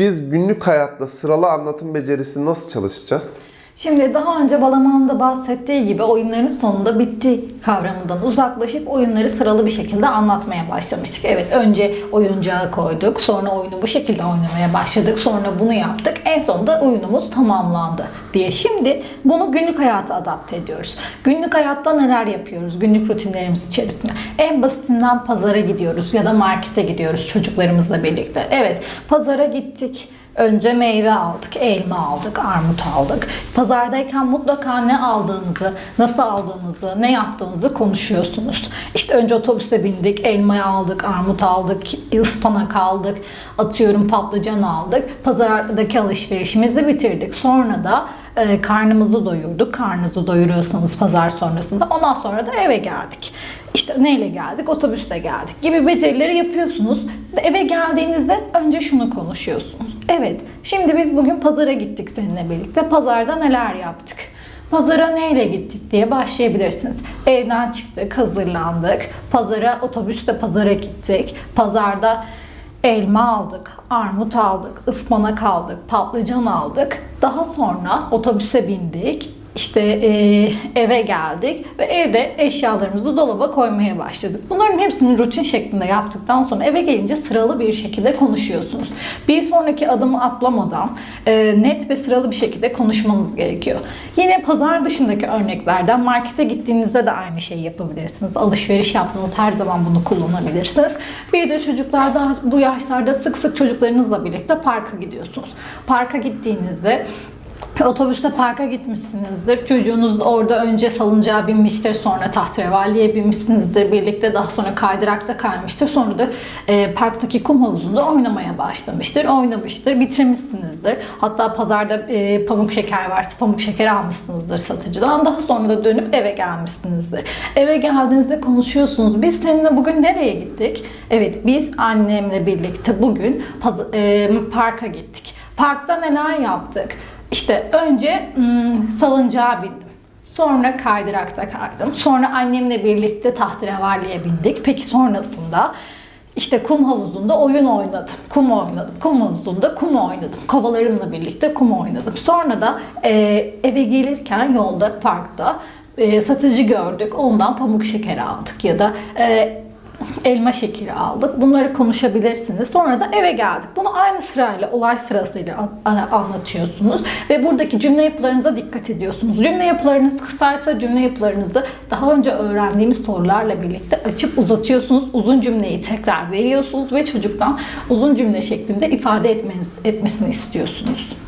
Biz günlük hayatta sıralı anlatım becerisini nasıl çalışacağız? Şimdi daha önce Balaman'ın da bahsettiği gibi oyunların sonunda bitti kavramından uzaklaşıp oyunları sıralı bir şekilde anlatmaya başlamıştık. Evet önce oyuncağı koyduk, sonra oyunu bu şekilde oynamaya başladık, sonra bunu yaptık, en sonunda oyunumuz tamamlandı diye. Şimdi bunu günlük hayata adapte ediyoruz. Günlük hayatta neler yapıyoruz günlük rutinlerimiz içerisinde? En basitinden pazara gidiyoruz ya da markete gidiyoruz çocuklarımızla birlikte. Evet pazara gittik. Önce meyve aldık, elma aldık, armut aldık. Pazardayken mutlaka ne aldığınızı, nasıl aldığınızı, ne yaptığınızı konuşuyorsunuz. İşte önce otobüse bindik, elmayı aldık, armut aldık, ıspanak aldık, atıyorum patlıcan aldık. Pazardaki alışverişimizi bitirdik. Sonra da e, karnımızı doyurduk. Karnınızı doyuruyorsanız pazar sonrasında. Ondan sonra da eve geldik. İşte neyle geldik? Otobüsle geldik gibi becerileri yapıyorsunuz. Ve eve geldiğinizde önce şunu konuşuyorsunuz. Evet, şimdi biz bugün pazara gittik seninle birlikte. Pazarda neler yaptık? Pazara neyle gittik diye başlayabilirsiniz. Evden çıktık, hazırlandık. Pazara, otobüste pazara gittik. Pazarda elma aldık, armut aldık, ıspanak aldık, patlıcan aldık. Daha sonra otobüse bindik. İşte eee, eve geldik ve evde eşyalarımızı dolaba koymaya başladık. Bunların hepsini rutin şeklinde yaptıktan sonra eve gelince sıralı bir şekilde konuşuyorsunuz. Bir sonraki adımı atlamadan eee, net ve sıralı bir şekilde konuşmanız gerekiyor. Yine pazar dışındaki örneklerden markete gittiğinizde de aynı şeyi yapabilirsiniz. Alışveriş yaptığınız her zaman bunu kullanabilirsiniz. Bir de çocuklar da bu yaşlarda sık sık çocuklarınızla birlikte parka gidiyorsunuz. Parka gittiğinizde Otobüste parka gitmişsinizdir. Çocuğunuz orada önce salıncağa binmiştir, sonra tahterevalliye binmişsinizdir. Birlikte daha sonra kaydırakta kaymıştır. Sonra da e, parktaki kum havuzunda oynamaya başlamıştır. Oynamıştır, bitirmişsinizdir. Hatta pazarda e, pamuk şeker varsa pamuk şekeri almışsınızdır satıcıdan. Daha sonra da dönüp eve gelmişsinizdir. Eve geldiğinizde konuşuyorsunuz. Biz seninle bugün nereye gittik? Evet, biz annemle birlikte bugün e, parka gittik. Parkta neler yaptık? İşte önce hmm, salıncağa bindim. Sonra kaydırakta kaydım. Sonra annemle birlikte tahterevalliye bindik. Peki sonrasında işte kum havuzunda oyun oynadım. Kum oynadım. Kum havuzunda kum oynadım. Kovalarımla birlikte kum oynadım. Sonra da e, eve gelirken yolda parkta e, satıcı gördük. Ondan pamuk şekeri aldık ya da e, elma şekeri aldık. Bunları konuşabilirsiniz. Sonra da eve geldik. Bunu aynı sırayla, olay sırasıyla anlatıyorsunuz. Ve buradaki cümle yapılarınıza dikkat ediyorsunuz. Cümle yapılarınız kısaysa cümle yapılarınızı daha önce öğrendiğimiz sorularla birlikte açıp uzatıyorsunuz. Uzun cümleyi tekrar veriyorsunuz ve çocuktan uzun cümle şeklinde ifade etmeniz, etmesini istiyorsunuz.